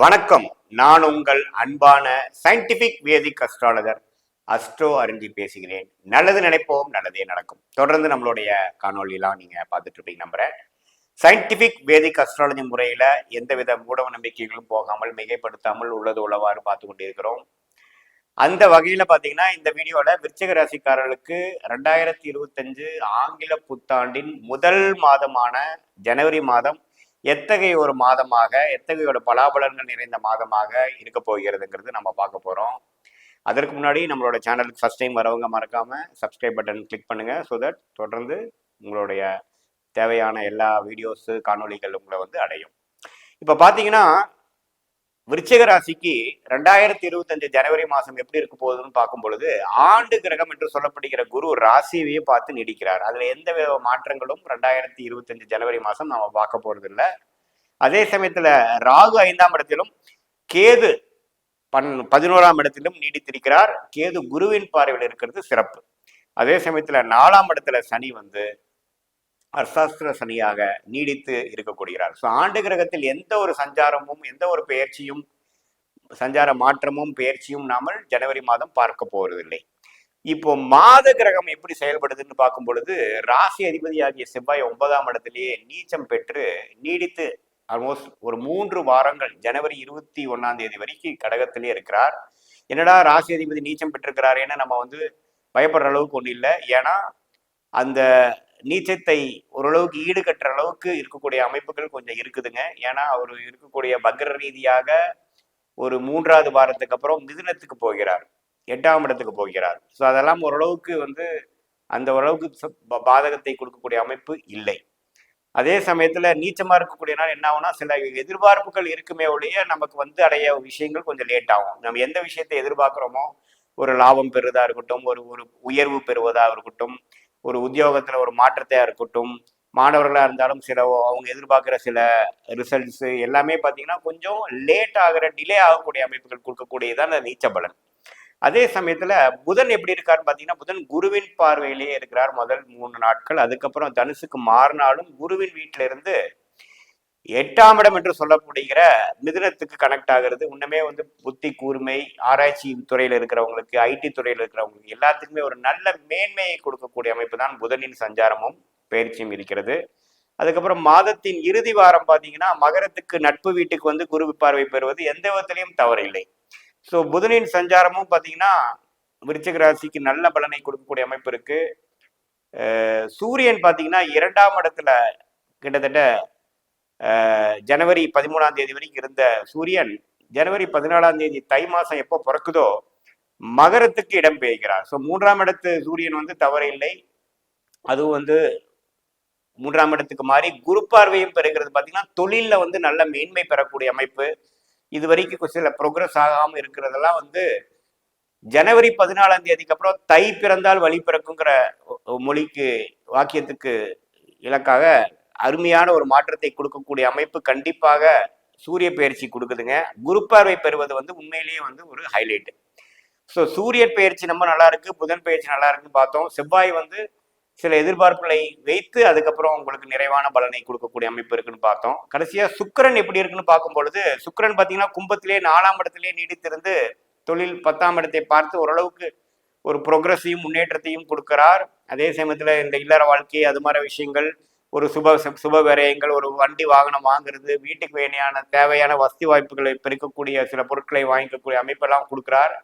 வணக்கம். நான் உங்கள் அன்பான சயின்டிபிக் வேதிக் அஸ்ட்ராலஜர் அஸ்ட்ரோ அறிஞ்சி பேசுகிறேன். நல்லது நினைப்போம் நல்லதே நடக்கும். தொடர்ந்து நம்மளுடைய காணொளியெல்லாம் நீங்க பார்த்துட்டு இருப்பீங்க நம்புறேன். சயின்டிபிக் வேதிக் அஸ்ட்ராலஜி முறையில எந்தவித மூட நம்பிக்கைகளும் போகாமல் மிகைப்படுத்தாமல் உள்ளது உள்ளவாறு பார்த்து கொண்டிருக்கிறோம். அந்த வகையில பாத்தீங்கன்னா இந்த வீடியோல விருச்சிக ராசிக்காரர்களுக்கு ரெண்டாயிரத்தி இருபத்தஞ்சு ஆங்கில புத்தாண்டின் முதல் மாதமான ஜனவரி மாதம் எத்தகைய ஒரு மாதமாக எத்தகைய ஒரு பலாபலன்கள் நிறைந்த மாதமாக இருக்க போகிறதுங்கிறது நம்ம பார்க்க போகிறோம் அதற்கு முன்னாடி நம்மளோட சேனலுக்கு ஃபர்ஸ்ட் டைம் வரவங்க மறக்காமல் சப்ஸ்கிரைப் பட்டன் கிளிக் பண்ணுங்கள் ஸோ தட் தொடர்ந்து உங்களுடைய தேவையான எல்லா வீடியோஸு காணொளிகள் உங்களை வந்து அடையும். இப்போ பார்த்தீங்கன்னா விருச்சிக ராசிக்கு ரெண்டாயிரத்தி இருபத்தஞ்சு ஜனவரி மாசம் எப்படி இருக்க போகுதுன்னு பார்க்கும் பொழுது ஆண்டு கிரகம் என்று சொல்லப்படுகிற குரு ராசியையே பார்த்து நீடிக்கிறார். அதுல எந்த வித மாற்றங்களும் ரெண்டாயிரத்தி இருபத்தஞ்சு ஜனவரி மாசம் நாம பார்க்க போறது அதே சமயத்துல ராகு ஐந்தாம் இடத்திலும் கேது பன் பதினோராம் இடத்திலும் நீடித்திருக்கிறார். கேது குருவின் பார்வையில் இருக்கிறது சிறப்பு. அதே சமயத்துல நாலாம் இடத்துல சனி வந்து அர்த்தாஸ்திர சனியாக நீடித்து இருக்கக்கூடியறார் ஸோ ஆண்டு கிரகத்தில் எந்த ஒரு சஞ்சாரமும் எந்த ஒரு பெயர்ச்சியும் சஞ்சார மாற்றமும் பெயர்ச்சியும் நாம ஜனவரி மாதம் பார்க்க போவதில்லை. இப்போ மாத கிரகம் எப்படி செயல்படுதுன்னு பார்க்கும் பொழுது ராசி அதிபதியாகிய செவ்வாய் ஒன்பதாம் இடத்திலேயே நீச்சம் பெற்று நீடித்து ஆல்மோஸ்ட் ஒரு மூன்று வாரங்கள் ஜனவரி இருபத்தி ஒன்னாம் தேதி வரைக்கும் கடகத்திலே இருக்கிறார். என்னடா ராசி அதிபதி நீச்சம் பெற்றிருக்கிறாரேன்னு நம்ம வந்து பயப்படுற அளவுக்கு ஒன்றும் இல்லை. ஏன்னா அந்த நீச்சத்தை ஓரளவுக்கு ஈடுகட்டுற அளவுக்கு இருக்கக்கூடிய அமைப்புகள் கொஞ்சம் இருக்குதுங்க. ஏன்னா அவர் இருக்கக்கூடிய பக்ர ரீதியாக ஒரு மூன்றாவது வாரத்துக்கு அப்புறம் மிதுனத்துக்கு போகிறார். எட்டாம் இடத்துக்கு போகிறார். ஸோ அதெல்லாம் ஓரளவுக்கு வந்து அந்த ஓரளவுக்கு பாதகத்தை கொடுக்கக்கூடிய அமைப்பு இல்லை. அதே சமயத்துல நீச்சமா இருக்கக்கூடிய நாள் என்ன ஆகும்னா சில எதிர்பார்ப்புகள் இருக்குமே ஒழிய நமக்கு வந்து அடைய விஷயங்கள் கொஞ்சம் லேட் ஆகும். நம்ம எந்த விஷயத்தை எதிர்பார்க்குறோமோ ஒரு லாபம் பெறுவதா இருக்கட்டும் ஒரு ஒரு உயர்வு பெறுவதா இருக்கட்டும் ஒரு உத்தியோகத்தில் ஒரு மாற்றத்தையாக இருக்கட்டும் மாணவர்களாக இருந்தாலும் சில அவங்க எதிர்பார்க்குற சில ரிசல்ட்ஸு எல்லாமே பார்த்தீங்கன்னா கொஞ்சம் லேட் ஆகிற டிலே ஆகக்கூடிய அமைப்புகள் கொடுக்கக்கூடியதான் அந்த நீச்ச பலன். அதே சமயத்தில் புதன் எப்படி இருக்காருன்னு பார்த்தீங்கன்னா புதன் குருவின் பார்வையிலேயே இருக்கிறார் முதல் மூணு நாட்கள். அதுக்கப்புறம் தனுசுக்கு மாறினாலும் குருவின் வீட்டிலிருந்து எட்டாம் இடம் என்று சொல்லப்படுகிற மிதுனத்துக்கு கனெக்ட் ஆகிறது. இன்னுமே வந்து புத்தி கூர்மை ஆராய்ச்சி துறையில் இருக்கிறவங்களுக்கு ஐடி துறையில் இருக்கிறவங்களுக்கு எல்லாத்துக்குமே ஒரு நல்ல மேன்மையை கொடுக்கக்கூடிய அமைப்பு தான் புதனின் சஞ்சாரமும் பயிற்சியும் இருக்கிறது. அதுக்கப்புறம் மாதத்தின் இறுதி வாரம் பார்த்தீங்கன்னா மகரத்துக்கு நட்பு வீட்டுக்கு வந்து குரு பார்வை பெறுவது எந்த விதத்திலையும் தவறில்லை. ஸோ புதனின் சஞ்சாரமும் பார்த்தீங்கன்னா விருச்சிக ராசிக்கு நல்ல பலனை கொடுக்கக்கூடிய அமைப்பு இருக்கு. சூரியன் பார்த்தீங்கன்னா இரண்டாம் இடத்துல கிட்டத்தட்ட ஜனவரி பதிமூணாம் தேதி வரைக்கும் இருந்த சூரியன் ஜனவரி பதினாலாம் தேதி தை மாசம் எப்போ பிறக்குதோ மகரத்துக்கு இடம் பெய்கிறார் ஸோ மூன்றாம் இடத்து சூரியன் வந்து தவறில்லை அதுவும் வந்து மூன்றாம் இடத்துக்கு மாறி குரு பார்வையும் பெறுகிறது. பார்த்தீங்கன்னா தொழிலில் வந்து நல்ல மேன்மை பெறக்கூடிய அமைப்பு. இது வரைக்கும் சில ப்ரோக்ரஸ் ஆகாமல் இருக்கிறதெல்லாம் வந்து ஜனவரி பதினாலாம் தேதிக்கு அப்புறம் தை பிறந்தால் வழி பிறக்குங்கிற மொழிக்கு வாக்கியத்துக்கு இலக்காக அருமையான ஒரு மாற்றத்தை கொடுக்கக்கூடிய அமைப்பு கண்டிப்பாக சூரிய பயிற்சி கொடுக்குதுங்க. குரு பார்வை பெறுவது வந்து உண்மையிலேயே வந்து ஒரு ஹைலைட் ஸோ சூரிய பயிற்சி நம்ம நல்லா இருக்கு புதன் பயிற்சி நல்லா இருக்குன்னு பார்த்தோம். செவ்வாய் வந்து சில எதிர்பார்ப்புகளை வைத்து அதுக்கப்புறம் உங்களுக்கு நிறைவான பலனை கொடுக்கக்கூடிய அமைப்பு இருக்குன்னு பார்த்தோம். கடைசியா சுக்கிரன் எப்படி இருக்குன்னு பார்க்கும் பொழுது சுக்கரன் பார்த்தீங்கன்னா கும்பத்திலே நாலாம் இடத்திலே நீடித்திருந்து தொழில் பத்தாம் இடத்தை பார்த்து ஓரளவுக்கு ஒரு ப்ரோக்ரஸையும் முன்னேற்றத்தையும் கொடுக்கிறார். அதே சமயத்தில் இந்த இல்லற வாழ்க்கை அது மாதிரி விஷயங்கள் ஒரு சுப சு- சுப விரயங்கள் ஒரு வண்டி வாகனம் வாங்குறது வீட்டுக்கு வேணையான தேவையான வசதி வாய்ப்புகளை பெருக்கக்கூடிய சில பொருட்களை வாங்கிக்கக்கூடிய அமைப்பெல்லாம் கொடுக்குறார்.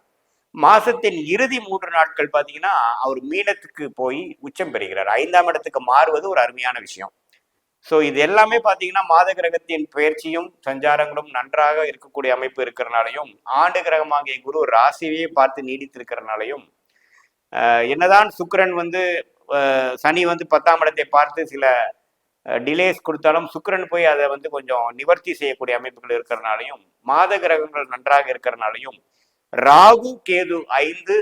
மாசத்தின் இறுதி மூன்று நாட்கள் பார்த்தீங்கன்னா அவர் மீனத்துக்கு போய் உச்சம் பெறுகிறார். ஐந்தாம் இடத்துக்கு மாறுவது ஒரு அருமையான விஷயம். ஸோ இது எல்லாமே பார்த்தீங்கன்னா மாத கிரகத்தின் பயிற்சியும் சஞ்சாரங்களும் நன்றாக இருக்கக்கூடிய அமைப்பு இருக்கிறனாலையும் ஆண்டு கிரகமாகிய குரு ராசியே பார்த்து நீடித்திருக்கிறனாலையும் என்னதான் சுக்கரன் வந்து சனி வந்து பத்தாம் இடத்தை பார்த்து சில டிலேஸ் கொடுத்தாலும் சுக்கிரன் போய் அதை வந்து கொஞ்சம் நிவர்த்தி செய்யக்கூடிய அமைப்புகள் இருக்கிறனாலையும் மாத கிரகங்கள் நன்றாக இருக்கிறனாலையும் ராகு கேது ஐந்து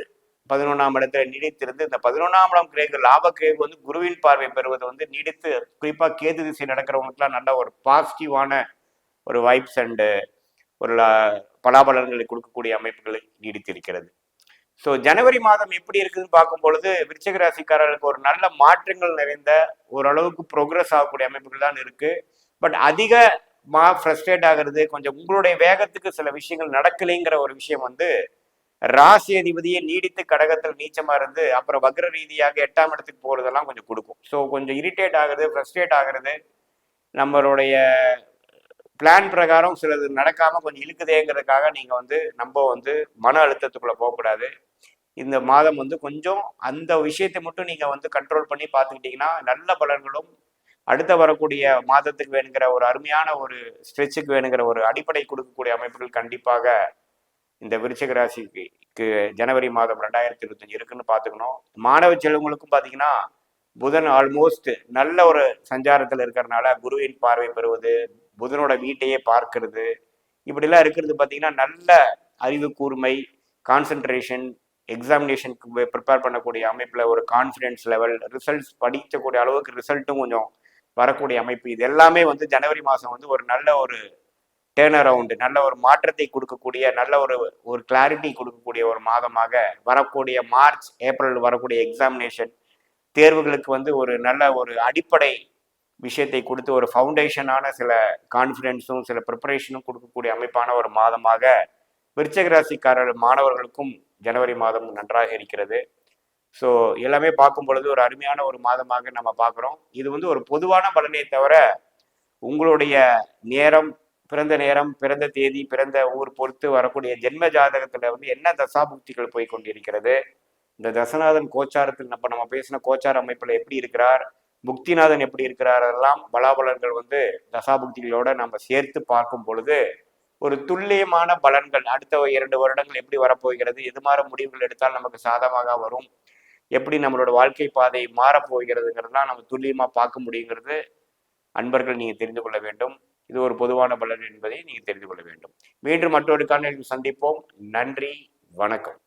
பதினொன்றாம் இடத்துல நீடித்திருந்து இந்த பதினொன்றாம் இடம் கிரேகு லாப கிரேகு வந்து குருவின் பார்வை பெறுவது வந்து நீடித்து குறிப்பாக கேது திசை நடக்கிறவங்களுக்குலாம் நல்ல ஒரு பாசிட்டிவான ஒரு வைப்ஸ் அண்டு ஒரு பலாபலன்களை கொடுக்கக்கூடிய அமைப்புகளை நீடித்திருக்கிறது. ஸோ ஜனவரி மாதம் எப்படி இருக்குதுன்னு பார்க்கும் பொழுது விருச்சிக ராசிக்காரர்களுக்கு ஒரு நல்ல மாற்றங்கள் நிறைந்த ஓரளவுக்கு ப்ரோக்ரஸ் ஆகக்கூடிய அமைப்புகள் தான் இருக்கு. பட் அதிக மா ஃப்ரஸ்ட்ரேட் ஆகிறது கொஞ்சம் உங்களுடைய வேகத்துக்கு சில விஷயங்கள் நடக்கலைங்கிற ஒரு விஷயம் வந்து ராசி அதிபதியை நீடித்து கடகத்தில் நீச்சமா இருந்து அப்புறம் வக்ர ரீதியாக எட்டாம் இடத்துக்கு போறதெல்லாம் கொஞ்சம் கொடுக்கும். ஸோ கொஞ்சம் இரிட்டேட் ஆகுது ஃப்ரஸ்ட்ரேட் ஆகுறது நம்மளுடைய பிளான் பிரகாரம் சிலது நடக்காம கொஞ்சம் இழுக்குதேங்கிறதுக்காக நீங்க வந்து நம்ம வந்து மன அழுத்தத்துக்குள்ள போகக்கூடாது. இந்த மாதம் வந்து கொஞ்சம் அந்த விஷயத்தை மட்டும் நீங்க வந்து கண்ட்ரோல் பண்ணி பார்த்துக்கிட்டீங்கன்னா நல்ல பலன்களும் அடுத்த வரக்கூடிய மாதத்துக்கு வேணுங்கிற ஒரு அருமையான ஒரு ஸ்ட்ரெச்சுக்கு வேணுங்கிற ஒரு அடிப்படை கொடுக்கக்கூடிய அமைப்புகள் கண்டிப்பாக இந்த விருச்சிக ராசிக்கு ஜனவரி மாதம் ரெண்டாயிரத்தி இருபத்தஞ்சு இருக்குன்னு பார்த்துக்கணும். மாணவ செல்வங்களுக்கும் பார்த்தீங்கன்னா புதன் ஆல்மோஸ்ட் நல்ல ஒரு சஞ்சாரத்தில் இருக்கிறனால குருவின் பார்வை பெறுவது புதனோட வீட்டையே பார்க்கிறது. இப்படிலாம் இருக்கிறது பார்த்தீங்கன்னா நல்ல அறிவு கூர்மை கான்சென்ட்ரேஷன் எக்ஸாமினேஷனுக்கு ப்ரிப்பேர் பண்ணக்கூடிய அமைப்பில் ஒரு கான்ஃபிடென்ஸ் லெவல் ரிசல்ட்ஸ் படிக்கக்கூடிய அளவுக்கு ரிசல்ட்டும் கொஞ்சம் வரக்கூடிய அமைப்பு. இது எல்லாமே வந்து ஜனவரி மாதம் வந்து ஒரு நல்ல ஒரு டேர்ன் அரவுண்டு நல்ல ஒரு மாற்றத்தை கொடுக்கக்கூடிய நல்ல ஒரு ஒரு கிளாரிட்டி கொடுக்கக்கூடிய ஒரு மாதமாக வரக்கூடிய மார்ச் ஏப்ரல் வரக்கூடிய எக்ஸாமினேஷன் தேர்வுகளுக்கு வந்து ஒரு நல்ல ஒரு அடிப்படை விஷயத்தை கொடுத்து ஒரு ஃபவுண்டேஷனான சில கான்ஃபிடென்ஸும் சில ப்ரிப்பரேஷனும் கொடுக்கக்கூடிய அமைப்பான ஒரு மாதமாக விருச்சக ராசிக்காரர் மாணவர்களுக்கும் ஜனவரி மாதம் நன்றாக இருக்கிறது. ஸோ எல்லாமே பார்க்கும் பொழுது ஒரு அருமையான ஒரு மாதமாக நம்ம பார்க்குறோம். இது வந்து ஒரு பொதுவான பலனை தவிர உங்களுடைய நேரம் பிறந்த நேரம் பிறந்த தேதி பிறந்த ஊர் பொறுத்து வரக்கூடிய ஜென்ம ஜாதகத்துல வந்து என்ன தசாபுக்திகள் போய் கொண்டிருக்கிறது? இந்த தசநாதன் கோச்சாரத்தில் நம்ம நம்ம பேசின கோச்சார அமைப்பில் எப்படி இருக்கிறார்? புக்திநாதன் எப்படி இருக்கிறாரெல்லாம் பலாபலன்கள் வந்து தசாபுக்திகளோட நம்ம சேர்த்து பார்க்கும் பொழுது ஒரு துல்லியமான பலன்கள் அடுத்த இரண்டு வருடங்கள் எப்படி வரப்போகிறது எது மாதிரி முடிவுகள் எடுத்தால் நமக்கு சாதகமாக வரும் எப்படி நம்மளோட வாழ்க்கை பாதை மாறப்போகிறதுங்கிறதுலாம் நம்ம துல்லியமா பார்க்க முடியுங்கிறது அன்பர்கள் நீங்கள் தெரிந்து கொள்ள வேண்டும். இது ஒரு பொதுவான பலன் என்பதை நீங்கள் தெரிந்து கொள்ள வேண்டும். மீண்டும் மற்றொரு காணொலியில் சந்திப்போம். நன்றி வணக்கம்.